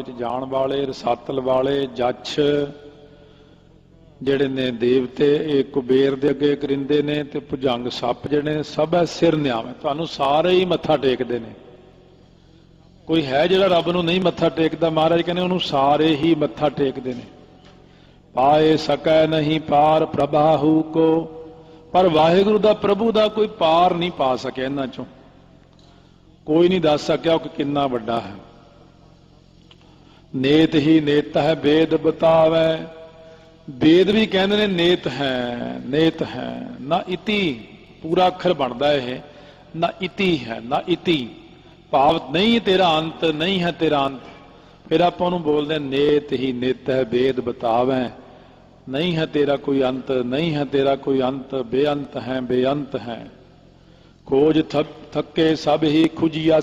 ਵਿੱਚ ਜਾਣ ਵਾਲੇ, ਰਸਾਤਲ ਵਾਲੇ, ਜੱਛ ਜਿਹੜੇ ਨੇ ਦੇਵਤੇ, ਇਹ ਕੁਬੇਰ ਦੇ ਅੱਗੇ ਕਰਿੰਦੇ ਨੇ ਤੇ ਭੁਜੰਗ ਸੱਪ ਜਿਹੜੇ ਨੇ, ਸਭ ਐ ਸਿਰ ਨਿਆਵੇਂ ਤੁਹਾਨੂੰ ਸਾਰੇ ਹੀ ਮੱਥਾ ਟੇਕਦੇ ਨੇ। ਕੋਈ ਹੈ ਜਿਹੜਾ ਰੱਬ ਨੂੰ ਨਹੀਂ ਮੱਥਾ ਟੇਕਦਾ? ਮਹਾਰਾਜ ਕਹਿੰਦੇ ਉਹਨੂੰ ਸਾਰੇ ਹੀ ਮੱਥਾ ਟੇਕਦੇ ਨੇ। ਪਾਏ ਸਕੈ ਨਹੀਂ ਪਾਰ ਪ੍ਰਭਾਹੂ ਕੋ। ਪਰ ਵਾਹਿਗੁਰੂ ਦਾ, ਪ੍ਰਭੂ ਦਾ ਕੋਈ ਪਾਰ ਨਹੀਂ ਪਾ ਸਕਿਆ ਇਹਨਾਂ ਚੋਂ। ਕੋਈ ਨਹੀਂ ਦੱਸ ਸਕਿਆ ਉਹ ਕਿੰਨਾ ਵੱਡਾ ਹੈ। ਨੇਤ ਹੀ ਨੇਤ ਹੈ ਵੇਦ ਬਤਾਵੇ। ਵੇਦ ਵੀ ਕਹਿੰਦੇ ਨੇ ਨੇਤ ਹੈ ਨੇਤ ਹੈ। ਨਾ ਇਤੀ ਪੂਰਾ ਅੱਖਰ ਬਣਦਾ ਇਹ। ਨਾ ਇਤੀ ਹੈ ਨਾ ਇਤੀ। ਭਾਵ ਨਹੀਂ ਤੇਰਾ ਅੰਤ ਨਹੀਂ ਹੈ ਤੇਰਾ ਅੰਤ। ਫਿਰ ਆਪਾਂ ਨੂੰ ਬੋਲਦੇ ਹਾਂ, ਨੇਤ ਹੀ ਨਿਤ ਹੈ ਵੇਦ ਬਤਾਵੇ। ਨਹੀਂ ਹੈ ਤੇਰਾ ਕੋਈ ਅੰਤ ਨਹੀਂ ਹੈ ਤੇਰਾ ਕੋਈ ਅੰਤ। ਬੇਅੰਤ ਹੈ ਬੇਅੰਤ ਹੈ। ਖੋਜ ਥਕ ਥੱਕੇ ਸਭ ਹੀ ਖੁਜੀਆ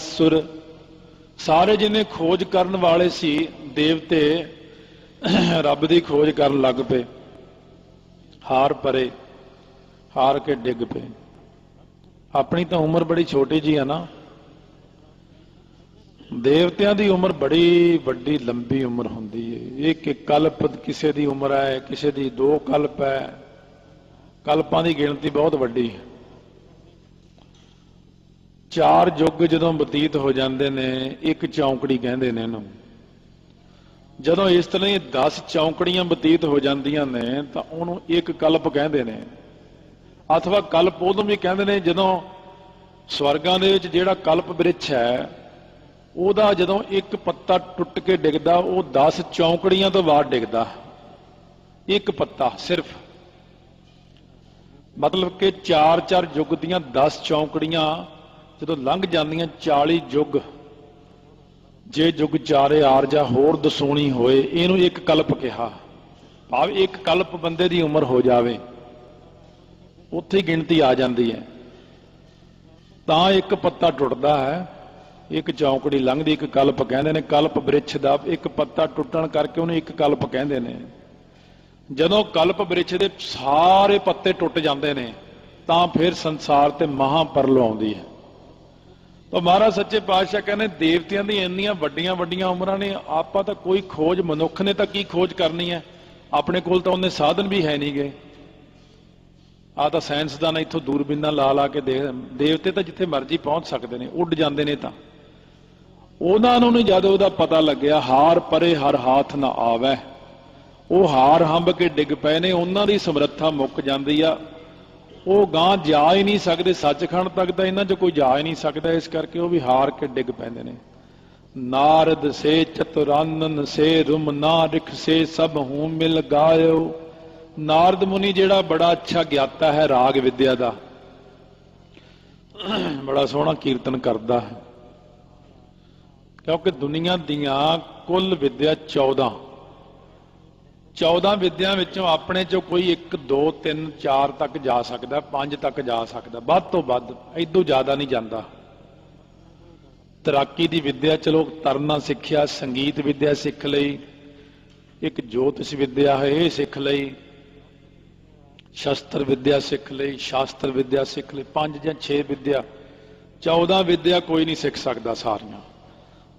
ਸਾਰੇ ਜਿਨੇ ਖੋਜ ਕਰਨ ਵਾਲੇ ਸੀ, ਦੇਵਤੇ ਰੱਬ ਦੀ ਖੋਜ ਕਰਨ ਲੱਗ ਪਏ। ਹਾਰ ਪਰੇ, ਹਾਰ ਕੇ ਡਿੱਗ ਪਏ। ਆਪਣੀ ਤਾਂ ਉਮਰ ਬੜੀ ਛੋਟੀ ਜੀ ਆ ਨਾ। ਦੇਵਤਿਆਂ ਦੀ ਉਮਰ ਬੜੀ ਵੱਡੀ, ਲੰਬੀ ਉਮਰ ਹੁੰਦੀ ਹੈ ਇੱਕ ਇੱਕ ਕਲਪ ਕਿਸੇ ਦੀ ਉਮਰ ਹੈ, ਕਿਸੇ ਦੀ ਦੋ ਕਲਪ ਹੈ। ਕਲਪਾਂ ਦੀ ਗਿਣਤੀ ਬਹੁਤ ਵੱਡੀ ਹੈ। ਚਾਰ ਯੁੱਗ ਜਦੋਂ ਬਤੀਤ ਹੋ ਜਾਂਦੇ ਨੇ, ਇੱਕ ਚੌਂਕੜੀ ਕਹਿੰਦੇ ਨੇ ਇਹਨੂੰ। ਜਦੋਂ ਇਸ ਤਰ੍ਹਾਂ ਹੀ 10 ਚੌਂਕੜੀਆਂ ਬਤੀਤ ਹੋ ਜਾਂਦੀਆਂ ਨੇ, ਤਾਂ ਉਹਨੂੰ ਇੱਕ ਕਲਪ ਕਹਿੰਦੇ ਨੇ। ਅਥਵਾ ਕਲਪ ਉਦੋਂ ਵੀ ਕਹਿੰਦੇ ਨੇ, ਜਦੋਂ ਸਵਰਗਾਂ ਦੇ ਵਿੱਚ ਜਿਹੜਾ ਕਲਪ ਬ੍ਰਿਛ ਹੈ, ਉਹਦਾ ਜਦੋਂ ਇੱਕ ਪੱਤਾ ਟੁੱਟ ਕੇ ਡਿੱਗਦਾ, ਉਹ 10 ਚੌਂਕੜੀਆਂ ਤੋਂ ਬਾਅਦ ਡਿੱਗਦਾ। ਇੱਕ ਪੱਤਾ ਸਿਰਫ। ਮਤਲਬ ਕਿ 4-4 ਯੁੱਗ ਦੀਆਂ 10 ਚੌਂਕੜੀਆਂ ਜਦੋਂ ਲੰਘ ਜਾਂਦੀਆਂ 40 ਯੁੱਗ ਜੇ ਯੁੱਗ ਚਾਰੇ ਆਰ ਆਰਜਾ ਹੋਰ ਦਸੂਣੀ ਹੋਏ, ਇਹਨੂੰ ਇੱਕ ਕਲਪ ਕਿਹਾ। ਭਾਵ ਇੱਕ ਕਲਪ ਬੰਦੇ ਦੀ ਉਮਰ ਹੋ ਜਾਵੇ, ਉੱਥੇ ਗਿਣਤੀ ਆ ਜਾਂਦੀ ਹੈ। ਤਾਂ ਇੱਕ ਪੱਤਾ ਟੁੱਟਦਾ ਹੈ, ਇੱਕ ਚੌਂਕੜੀ ਲੰਘਦੀ, ਇੱਕ ਕਲਪ ਕਹਿੰਦੇ ਨੇ, ਕਲਪ ਬ੍ਰਿਛ ਦਾ ਇੱਕ ਪੱਤਾ ਟੁੱਟਣ ਕਰਕੇ ਉਹਨੂੰ ਇੱਕ ਕਲਪ ਕਹਿੰਦੇ ਨੇ। ਜਦੋਂ ਕਲਪ ਬ੍ਰਿਛ ਦੇ ਸਾਰੇ ਪੱਤੇ ਟੁੱਟ ਜਾਂਦੇ ਨੇ, ਤਾਂ ਫਿਰ ਸੰਸਾਰ ਤੇ ਮਹਾਪਰਲ ਆਉਂਦੀ ਹੈ। ਤਾਂ ਮਹਾਰਾਜ ਸੱਚੇ ਪਾਤਸ਼ਾਹ ਕਹਿੰਦੇ ਦੇਵਤਿਆਂ ਦੀ ਇੰਨੀਆਂ ਵੱਡੀਆਂ ਵੱਡੀਆਂ ਉਮਰਾਂ ਨੇ, ਆਪਾਂ ਤਾਂ ਕੋਈ ਖੋਜ ਮਨੁੱਖ ਨੇ ਤਾਂ ਕੀ ਖੋਜ ਕਰਨੀ ਹੈ? ਆਪਣੇ ਕੋਲ ਤਾਂ ਉਹਨੇ ਸਾਧਨ ਵੀ ਹੈ ਨਹੀਂ ਗਏ ਆ ਤਾਂ ਸਾਇੰਸਦਾਨ ਇੱਥੋਂ ਦੂਰਬੀਨਾਂ ਲਾ ਲਾ ਕੇ ਦੇਖ ਦੇਵਤੇ ਤਾਂ ਜਿੱਥੇ ਮਰਜ਼ੀ ਪਹੁੰਚ ਸਕਦੇ ਨੇ, ਉੱਡ ਜਾਂਦੇ ਨੇ ਤਾਂ। ਉਹਨਾਂ ਨੂੰ ਨਹੀਂ ਜਦ ਉਹਦਾ ਪਤਾ ਲੱਗਿਆ, ਹਾਰ ਪਰੇ ਹਰ ਹਾਥ ਨਾ ਆਵੇ। ਉਹ ਹਾਰ ਹੰਬ ਕੇ ਡਿੱਗ ਪਏ ਨੇ, ਉਹਨਾਂ ਦੀ ਸਮਰੱਥਾ ਮੁੱਕ ਜਾਂਦੀ ਆ। ਉਹ ਗਾਂ ਜਾ ਹੀ ਨਹੀਂ ਸਕਦੇ, ਸੱਚਖੰਡ ਤੱਕ ਤਾਂ ਇਹਨਾਂ 'ਚ ਕੋਈ ਜਾ ਹੀ ਨਹੀਂ ਸਕਦਾ, ਇਸ ਕਰਕੇ ਉਹ ਵੀ ਹਾਰ ਕੇ ਡਿੱਗ ਪੈਂਦੇ ਨੇ। ਨਾਰਦ ਸੇ ਚਤੁਰਾਨਨ ਸੇ ਰੁਮ ਨਾ ਰਿਖ ਸੇ ਸਭ ਹੂੰ ਮਿਲ ਗਾਇਓ। ਨਾਰਦ ਮੁਨੀ ਜਿਹੜਾ ਬੜਾ ਅੱਛਾ ਗਿਆਤਾ ਹੈ ਰਾਗ ਵਿਦਿਆ ਦਾ, ਬੜਾ ਸੋਹਣਾ ਕੀਰਤਨ ਕਰਦਾ ਹੈ। ਕਿਉਂਕਿ ਦੁਨੀਆ ਦੀਆਂ ਕੁੱਲ ਵਿਦਿਆ 14 14 ਵਿਦਿਆ ਵਿੱਚੋਂ ਆਪਣੇ ਚੋਂ ਕੋਈ 1 2 3 4 ਤੱਕ ਜਾ ਸਕਦਾ 5 ਤੱਕ ਜਾ ਸਕਦਾ, ਵੱਧ ਤੋਂ ਵੱਧ ਐਦੋਂ ਜ਼ਿਆਦਾ ਨਹੀਂ ਜਾਂਦਾ। ਤੈਰਾਕੀ ਦੀ ਵਿੱਦਿਆ, ਚਲੋ ਤਰਨਾ ਸਿੱਖਿਆ, ਸੰਗੀਤ ਵਿੱਦਿਆ ਸਿੱਖ ਲਈ, ਇੱਕ ਜੋਤਿਸ਼ ਵਿਦਿਆ ਹੈ, ਇਹ ਸਿੱਖ ਲਈ, ਸ਼ਸਤਰ ਵਿੱਦਿਆ ਸਿੱਖ ਲਈ, ਸ਼ਾਸਤਰ ਵਿੱਦਿਆ ਸਿੱਖ ਲਈ, ਪੰਜ ਜਾਂ 6 ਵਿੱਦਿਆ 14 ਵਿੱਦਿਆ ਕੋਈ ਨਹੀਂ ਸਿੱਖ ਸਕਦਾ ਸਾਰੀਆਂ।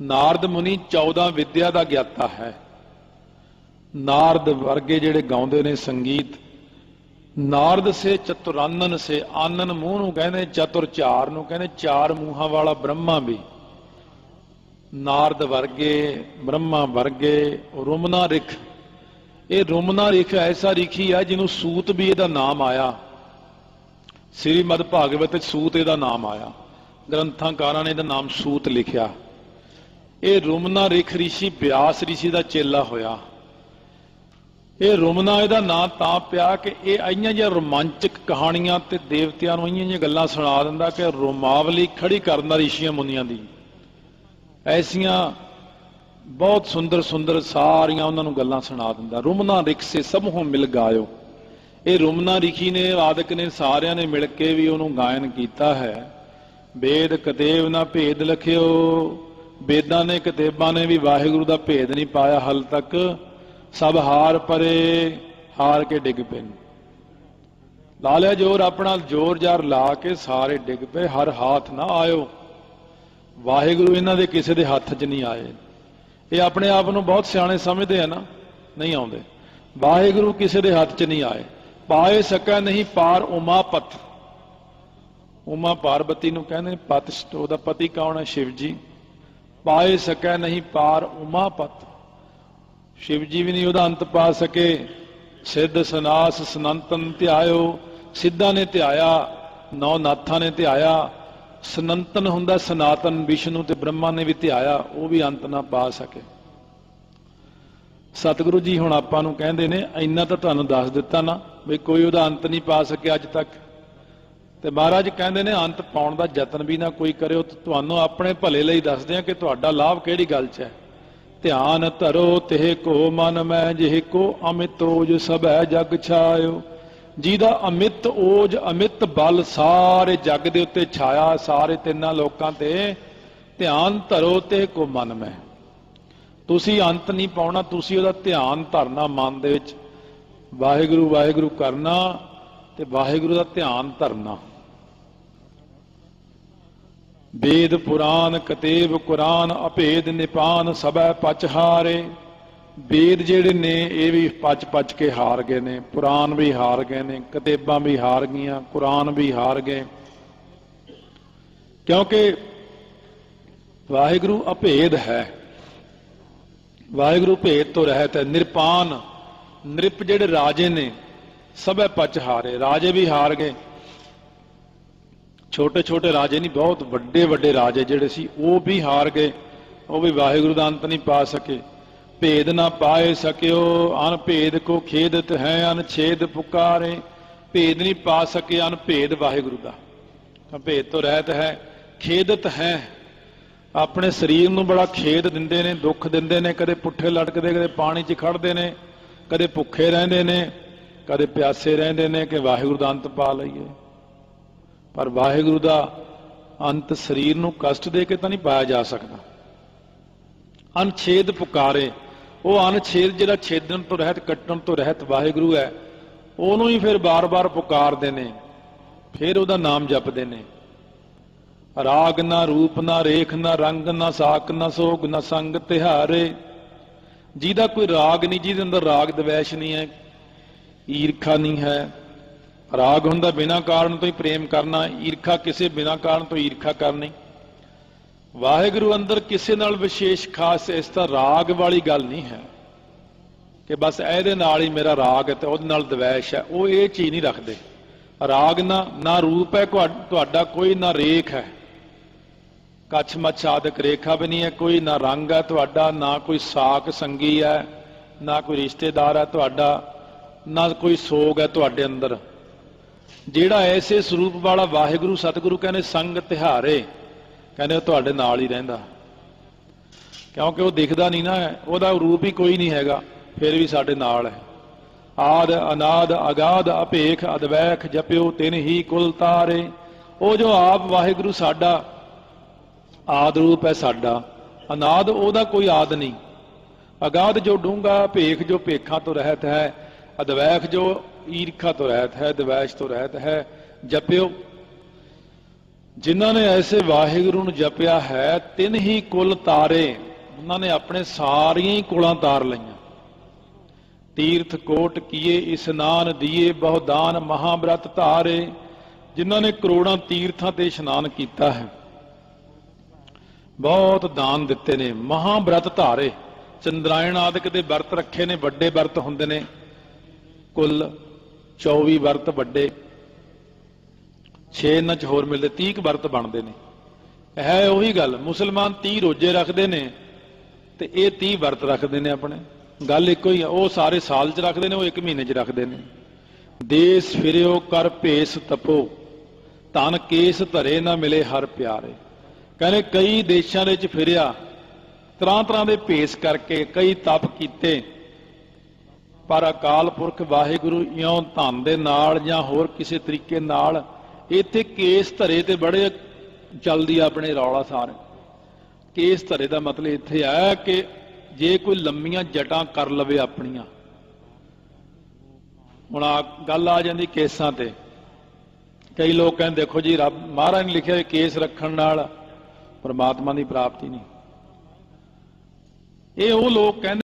ਨਾਰਦ ਮੁਨੀ 14 ਵਿੱਦਿਆ ਦਾ ਗਿਆਤਾ ਹੈ। ਨਾਰਦ ਵਰਗੇ ਜਿਹੜੇ ਗਾਉਂਦੇ ਨੇ ਸੰਗੀਤ, ਨਾਰਦ ਸੇ ਚਤੁਰਾਨਨ ਸੇ ਆਨਨ ਮੂੰਹ ਨੂੰ ਕਹਿੰਦੇ ਚਤੁਰ ਚਾਰ ਨੂੰ ਕਹਿੰਦੇ ਚਾਰ ਮੂੰਹਾਂ ਵਾਲਾ ਬ੍ਰਹਮਾ ਵੀ। ਨਾਰਦ ਵਰਗੇ, ਬ੍ਰਹਮਾ ਵਰਗੇ, ਰੁਮਨਾ ਰਿਖ। ਇਹ ਰੁਮਨਾ ਰਿਖ ਐਸਾ ਰਿਖੀ ਆ ਜਿਹਨੂੰ ਸੂਤ ਵੀ ਇਹਦਾ ਨਾਮ ਆਇਆ। ਸ੍ਰੀਮਦ ਭਾਗਵਤ ਵਿੱਚ ਸੂਤ ਇਹਦਾ ਨਾਮ ਆਇਆ। ਗ੍ਰੰਥਾਂਕਾਰਾਂ ਨੇ ਇਹਦਾ ਨਾਮ ਸੂਤ ਲਿਖਿਆ। ਇਹ ਰੁਮਨਾ ਰਿਖ ਰਿਸ਼ੀ ਬਿਆਸ ਰਿਸ਼ੀ ਦਾ ਚੇਲਾ ਹੋਇਆ। ਇਹ ਰੁਮਨਾ, ਇਹਦਾ ਨਾਂ ਤਾਂ ਪਿਆ ਕਿ ਇਹ ਆਈਆਂ ਜਿਹੀਆਂ ਰੋਮਾਂਚਕ ਕਹਾਣੀਆਂ ਤੇ ਦੇਵਤਿਆਂ ਨੂੰ ਆਈਆਂ ਜਿਹੀਆਂ ਗੱਲਾਂ ਸੁਣਾ ਦਿੰਦਾ ਕਿ ਰੋਮਾਵਲੀ ਖੜੀ ਕਰਨ ਰਿਸ਼ੀਆਂ ਮੁਨੀਆਂ ਦੀ। ਐਸੀਆਂ ਬਹੁਤ ਸੁੰਦਰ ਸੁੰਦਰ ਸਾਰੀਆਂ ਉਹਨਾਂ ਨੂੰ ਗੱਲਾਂ ਸੁਣਾ ਦਿੰਦਾ। ਰੁਮਨਾ ਰਿਕਸੇ ਸਭ ਨੂੰ ਮਿਲ ਗਾਇਓ। ਇਹ ਰੁਮਨਾ ਰਿਖੀ ਨੇ, ਆਦਿਕ ਨੇ, ਸਾਰਿਆਂ ਨੇ ਮਿਲ ਕੇ ਵੀ ਉਹਨੂੰ ਗਾਇਨ ਕੀਤਾ ਹੈ। ਵੇਦ ਕਤੇਵ ਨਾ ਭੇਦ ਲਖਿਓ। ਵੇਦਾਂ ਨੇ ਕਿਤਾਬਾਂ ਨੇ ਵੀ ਵਾਹਿਗੁਰੂ ਦਾ ਭੇਦ ਨਹੀਂ ਪਾਇਆ ਹਲ ਤੱਕ। ਸਭ ਹਾਰ ਪਰੇ, ਹਾਰ ਕੇ ਡਿੱਗ ਪਏ ਨੇ। ਲਾ ਲਿਆ ਜੋਰ, ਆਪਣਾ ਜ਼ੋਰ ਜ਼ਾਰ ਲਾ ਕੇ ਸਾਰੇ ਡਿੱਗ ਪਏ, ਹਰ ਹਾਥ ਨਾ ਆਇਓ। ਵਾਹਿਗੁਰੂ ਇਹਨਾਂ ਦੇ ਕਿਸੇ ਦੇ ਹੱਥ 'ਚ ਨਹੀਂ ਆਏ। ਇਹ ਆਪਣੇ ਆਪ ਨੂੰ ਬਹੁਤ ਸਿਆਣੇ ਸਮਝਦੇ ਆ ਨਾ, ਨਹੀਂ ਆਉਂਦੇ। ਵਾਹਿਗੁਰੂ ਕਿਸੇ ਦੇ ਹੱਥ 'ਚ ਨਹੀਂ ਆਏ। ਪਾਏ ਸਕੈ ਨਹੀਂ ਪਾਰ ਉਮਾਪਤ ਉਮਾ ਪਾਰਬਤੀ ਨੂੰ ਕਹਿੰਦੇ ਪਤ ਉਹਦਾ ਪਤੀ ਕੌਣ ਹੈ? ਸ਼ਿਵ ਜੀ। ਪਾਏ ਸਕੈ ਨਹੀਂ ਪਾਰ ਉਮਾਪਤ ਸ਼ਿਵ ਜੀ ਵੀ ਨਹੀਂ ਉਹਦਾ ਅੰਤ ਪਾ ਸਕੇ। ਸਿੱਧ ਸਨਾਸ ਸਨੰਤਨ ਧਿਆਇਓ। ਸਿੱਧਾਂ ਨੇ ਧਿਆਇਆ, ਨੌ ਨਾਥਾਂ ਨੇ ਧਿਆਇਆ। ਸਨੰਤਨ ਹੁੰਦਾ ਸਨਾਤਨ, ਵਿਸ਼ਨੂੰ ਤੇ ਬ੍ਰਹਮਾ ਨੇ ਵੀ ਧਿਆਇਆ, ਉਹ ਵੀ ਅੰਤ ਨਾ ਪਾ ਸਕੇ। ਸਤਿਗੁਰੂ ਜੀ ਹੁਣ ਆਪਾਂ ਨੂੰ ਕਹਿੰਦੇ ਨੇ, ਇੰਨਾ ਤਾਂ ਤੁਹਾਨੂੰ ਦੱਸ ਦਿੱਤਾ ਨਾ, ਵੀ ਕੋਈ ਉਹਦਾ ਅੰਤ ਨਹੀਂ ਪਾ ਸਕਿਆ ਅੱਜ ਤੱਕ। ਤੇ ਮਹਾਰਾਜ ਕਹਿੰਦੇ ਨੇ, ਅੰਤ ਪਾਉਣ ਦਾ ਯਤਨ ਵੀ ਨਾ ਕੋਈ ਕਰਿਓ ਤੁਹਾਨੂੰ ਆਪਣੇ ਭਲੇ ਲਈ ਦੱਸਦੇ ਆ ਕਿ ਤੁਹਾਡਾ ਲਾਭ ਕਿਹੜੀ ਗੱਲ 'ਚ ਹੈ। ਧਿਆਨ ਧਰੋ ਤਿਹ ਕੋ ਮਨ ਮੈਂ ਜਿਹ ਕੋ ਅਮਿਤ ਓਜ ਸਭੈ ਜਗ ਛਾਇਓ। ਜਿਹਦਾ ਅਮਿਤ ਓਜ ਅਮਿਤ ਬਲ ਸਾਰੇ ਜਗ ਦੇ ਉੱਤੇ ਛਾਇਆ ਸਾਰੇ ਤਿੰਨਾਂ ਲੋਕਾਂ ਤੇ, ਧਿਆਨ ਧਰੋ ਤਿਹ ਕੋ ਮਨ ਮੈਂ। ਤੁਸੀਂ ਅੰਤ ਨਹੀਂ ਪਾਉਣਾ, ਤੁਸੀਂ ਉਹਦਾ ਧਿਆਨ ਧਰਨਾ ਮਨ ਦੇ ਵਿੱਚ। ਵਾਹਿਗੁਰੂ ਵਾਹਿਗੁਰੂ ਕਰਨਾ ਤੇ ਵਾਹਿਗੁਰੂ ਦਾ ਧਿਆਨ ਧਰਨਾ। ਵੇਦ ਪੁਰਾਨ ਕਤੇਬ ਕੁਰਾਨ ਅਭੇਦ ਨਿਪਾਨ ਸਭੈ ਪਚ ਹਾਰੇ। ਵੇਦ ਜਿਹੜੇ ਨੇ, ਇਹ ਵੀ ਪਚ ਪਚ ਕੇ ਹਾਰ ਗਏ ਨੇ। ਪੁਰਾਨ ਵੀ ਹਾਰ ਗਏ ਨੇ, ਕਤੇਬਾਂ ਵੀ ਹਾਰ ਗਈਆਂ, ਕੁਰਾਨ ਵੀ ਹਾਰ ਗਏ। ਕਿਉਂਕਿ ਵਾਹਿਗੁਰੂ ਅਭੇਦ ਹੈ। ਵਾਹਿਗੁਰੂ ਭੇਦ ਤੋਂ ਰਹਿਤ ਹੈ। ਨਿਰਪਾਨ, ਨਿਰਪ ਜਿਹੜੇ ਰਾਜੇ ਨੇ, ਸਭੈ ਪਚ ਹਾਰੇ। ਰਾਜੇ ਵੀ ਹਾਰ ਗਏ। ਛੋਟੇ ਛੋਟੇ ਰਾਜੇ ਨਹੀਂ, ਬਹੁਤ ਵੱਡੇ ਵੱਡੇ ਰਾਜੇ ਜਿਹੜੇ ਸੀ, ਉਹ ਵੀ ਹਾਰ ਗਏ, ਉਹ ਵੀ ਵਾਹਿਗੁਰੂ ਦਾ ਅੰਤ ਨਹੀਂ ਪਾ ਸਕੇ। ਭੇਦ ਨਾ ਪਾਏ ਸਕਿਓ ਅਨ ਭੇਦ ਕੋ ਖੇਦਤ ਹੈ ਅਨ ਛੇਦ ਪੁਕਾਰੇ। ਭੇਦ ਨਹੀਂ ਪਾ ਸਕੇ ਅਨ ਭੇਦ ਵਾਹਿਗੁਰੂ ਦਾ। ਤਾਂ ਭੇਦ ਤੋਂ ਰਹਿਤ ਹੈ, ਖੇਦਤ ਹੈ। ਆਪਣੇ ਸਰੀਰ ਨੂੰ ਬੜਾ ਖੇਦ ਦਿੰਦੇ ਨੇ, ਦੁੱਖ ਦਿੰਦੇ ਨੇ, ਕਦੇ ਪੁੱਠੇ ਲਟਕਦੇ, ਕਦੇ ਪਾਣੀ 'ਚ ਖੜਦੇ ਨੇ, ਕਦੇ ਭੁੱਖੇ ਰਹਿੰਦੇ ਨੇ, ਕਦੇ ਪਿਆਸੇ ਰਹਿੰਦੇ ਨੇ ਕਿ ਵਾਹਿਗੁਰੂ ਦਾ ਅੰਤ ਪਾ ਲਈਏ। ਪਰ ਵਾਹਿਗੁਰੂ ਦਾ ਅੰਤ ਸਰੀਰ ਨੂੰ ਕਸ਼ਟ ਦੇ ਕੇ ਤਾਂ ਨਹੀਂ ਪਾਇਆ ਜਾ ਸਕਦਾ। ਅਨਛੇਦ ਪੁਕਾਰੇ। ਉਹ ਅਨਛੇਦ ਜਿਹੜਾ ਛੇਦਨ ਤੋਂ ਰਹਿਤ, ਕੱਟਣ ਤੋਂ ਰਹਿਤ ਵਾਹਿਗੁਰੂ ਹੈ, ਉਹਨੂੰ ਹੀ ਫਿਰ ਬਾਰ-ਬਾਰ ਪੁਕਾਰਦੇ ਨੇ, ਫਿਰ ਉਹਦਾ ਨਾਮ ਜਪਦੇ ਨੇ। ਰਾਗ ਨਾ ਰੂਪ ਨਾ ਰੇਖ ਨਾ ਰੰਗ ਨਾ ਸਾਕ ਨਾ ਸੋਗ ਨਾ ਸੰਗ ਤਿਹਾਰੇ। ਜਿਹਦਾ ਕੋਈ ਰਾਗ ਨਹੀਂ, ਜਿਹਦੇ ਅੰਦਰ ਰਾਗ ਦਵੈਸ਼ ਨਹੀਂ ਹੈ, ਈਰਖਾ ਨਹੀਂ ਹੈ ਰਾਗ ਹੁੰਦਾ ਬਿਨਾਂ ਕਾਰਨ ਤੋਂ ਹੀ ਪ੍ਰੇਮ ਕਰਨਾ, ਈਰਖਾ ਕਿਸੇ ਬਿਨਾਂ ਕਾਰਨ ਤੋਂ ਈਰਖਾ ਕਰਨੀ। ਵਾਹਿਗੁਰੂ ਅੰਦਰ ਕਿਸੇ ਨਾਲ ਵਿਸ਼ੇਸ਼ ਖਾਸ ਇਸ ਤਰ੍ਹਾਂ ਰਾਗ ਵਾਲੀ ਗੱਲ ਨਹੀਂ ਹੈ ਕਿ ਬਸ ਇਹਦੇ ਨਾਲ ਹੀ ਮੇਰਾ ਰਾਗ ਹੈ ਤੇ ਉਹਦੇ ਨਾਲ ਦਵੈਸ਼ ਹੈ। ਉਹ ਇਹ ਚੀਜ਼ ਨਹੀਂ ਰੱਖਦੇ। ਰਾਗ ਨਾ ਨਾ ਰੂਪ ਹੈ ਤੁਹਾ- ਤੁਹਾਡਾ ਕੋਈ ਨਾ ਰੇਖ ਹੈ। ਕੱਛ ਮੱਛ ਆਦਿਕ ਰੇਖਾ ਵੀ ਨਹੀਂ ਹੈ, ਕੋਈ ਨਾ ਰੰਗ ਹੈ ਤੁਹਾਡਾ, ਨਾ ਕੋਈ ਸਾਕ ਸੰਗੀ ਹੈ, ਨਾ ਕੋਈ ਰਿਸ਼ਤੇਦਾਰ ਹੈ ਤੁਹਾਡਾ, ਨਾ ਕੋਈ ਸੋਗ ਹੈ ਤੁਹਾਡੇ ਅੰਦਰ। ਜਿਹੜਾ ਐਸੇ ਸਰੂਪ ਵਾਲਾ ਵਾਹਿਗੁਰੂ ਸਤਿਗੁਰੂ ਕਹਿੰਦੇ ਸੰਗ ਤਿਹਾਰੇ, ਕਹਿੰਦੇ ਉਹ ਤੁਹਾਡੇ ਨਾਲ ਹੀ ਰਹਿੰਦਾ। ਕਿਉਂਕਿ ਉਹ ਦਿਖਦਾ ਨਹੀਂ ਨਾ, ਉਹਦਾ ਰੂਪ ਹੀ ਕੋਈ ਨਹੀਂ ਹੈਗਾ, ਫਿਰ ਵੀ ਸਾਡੇ ਨਾਲ ਹੈ। ਆਦ, ਅਨਾਦ ਅਗਾਧ ਅਭੇਖ ਅਦਵੈਖ, ਜਪਿਓ, ਤਿਨ ਹੀ ਕੁਲ ਤਾਰੇ। ਉਹ ਜੋ ਆਪ ਵਾਹਿਗੁਰੂ ਸਾਡਾ, ਆਦ ਰੂਪ ਹੈ ਸਾਡਾ। ਅਨਾਦ, ਉਹਦਾ ਕੋਈ ਆਦ ਨਹੀਂ। ਅਗਾਧ ਜੋ ਡੂੰਗਾ ਭੇਖ ਜੋ ਭੇਖਾਂ ਤੋਂ ਰਹਿਤ ਹੈ, ਅਦਵੈਖ ਜੋ ਈਰਖਾ ਤੋਂ ਰਹਿਤ ਹੈ, ਦਵੈਸ਼ ਤੋਂ ਰਹਿਤ ਹੈ। ਜਪਿਓ। ਜਿਨ੍ਹਾਂ ਨੇ ਐਸੇ ਵਾਹਿਗੁਰੂ ਨੂੰ ਜਪਿਆ ਹੈ, ਤਿੰਨ ਹੀ ਕੁਲ ਤਾਰੇ ਉਹਨਾਂ ਨੇ ਆਪਣੇ ਸਾਰੀਆਂ ਹੀ ਕੁਲਾਂ ਤਾਰ ਲਈਆਂ। ਤੀਰਥ ਕੋਟ ਕੀਏ ਇਸਨਾਨ ਦੀਏ, ਬਹੁਦਾਨ ਮਹਾਬ੍ਰਤ ਧਾਰੇ, ਜਿਨ੍ਹਾਂ ਨੇ ਕਰੋੜਾਂ ਤੀਰਥਾਂ ਤੇ ਇਸ਼ਨਾਨ ਕੀਤਾ ਹੈ। ਬਹੁਤ ਦਾਨ ਦਿੱਤੇ ਨੇ ਮਹਾਬ੍ਰਤ ਧਾਰੇ। ਚੰਦਰਾਇਣ ਆਦਿਕ ਦੇ ਵਰਤ ਰੱਖੇ ਨੇ, ਵੱਡੇ ਵਰਤ ਹੁੰਦੇ ਨੇ। ਕੁੱਲ 24 ਵਰਤ ਵੱਡੇ 6 ਇਹਨਾਂ ਚ ਹੋਰ ਮਿਲਦੇ 30 ਕੁ ਵਰਤ ਬਣਦੇ ਨੇ। ਹੈ ਉਹੀ ਗੱਲ, ਮੁਸਲਮਾਨ 30 ਰੋਜੇ ਰੱਖਦੇ ਨੇ ਤੇ ਇਹ 30 ਵਰਤ ਰੱਖਦੇ ਨੇ ਆਪਣੇ। ਗੱਲ ਇੱਕੋ ਹੀ ਆ, ਉਹ ਸਾਰੇ ਸਾਲ ਚ ਰੱਖਦੇ ਨੇ, ਉਹ ਇੱਕ ਮਹੀਨੇ ਚ ਰੱਖਦੇ ਨੇ। ਦੇਸ ਫਿਰਿਓ, ਕਰ ਭੇਸ ਤਪੋ ਤਨ ਕੇਸ ਧਰੇ ਨਾ ਮਿਲੇ ਹਰ ਪਿਆਰੇ। ਕਹਿੰਦੇ ਕਈ ਦੇਸ਼ਾਂ ਦੇ ਵਿੱਚ ਫਿਰਿਆ, ਤਰ੍ਹਾਂ ਤਰ੍ਹਾਂ ਦੇ ਭੇਸ ਕਰਕੇ ਕਈ ਤਪ ਕੀਤੇ। ਪਰ ਅਕਾਲ ਪੁਰਖ ਵਾਹਿਗੁਰੂ ਇਉਂ ਧਨ ਦੇ ਨਾਲ ਜਾਂ ਹੋਰ ਕਿਸੇ ਤਰੀਕੇ ਨਾਲ ਇੱਥੇ ਕੇਸ ਧਰੇ ਤੇ ਬੜੇ ਚੱਲਦੀ ਆਪਣੇ ਰੌਲਾ ਸਾਰੇ। ਕੇਸ ਧਰੇ ਦਾ ਮਤਲਬ ਇੱਥੇ ਆ ਕਿ ਜੇ ਕੋਈ ਲੰਮੀਆਂ ਜਟਾਂ ਕਰ ਲਵੇ ਆਪਣੀਆਂ। ਹੁਣ ਆ ਗੱਲ ਆ ਜਾਂਦੀ ਕੇਸਾਂ ਤੇ। ਕਈ ਲੋਕ ਕਹਿੰਦੇ, ਦੇਖੋ ਜੀ, ਰੱਬ ਮਹਾਰਾਜ ਨੇ ਲਿਖਿਆ ਕੇਸ ਰੱਖਣ ਨਾਲ ਪਰਮਾਤਮਾ ਦੀ ਪ੍ਰਾਪਤੀ ਨਹੀਂ। ਇਹ ਉਹ ਲੋਕ ਕਹਿੰਦੇ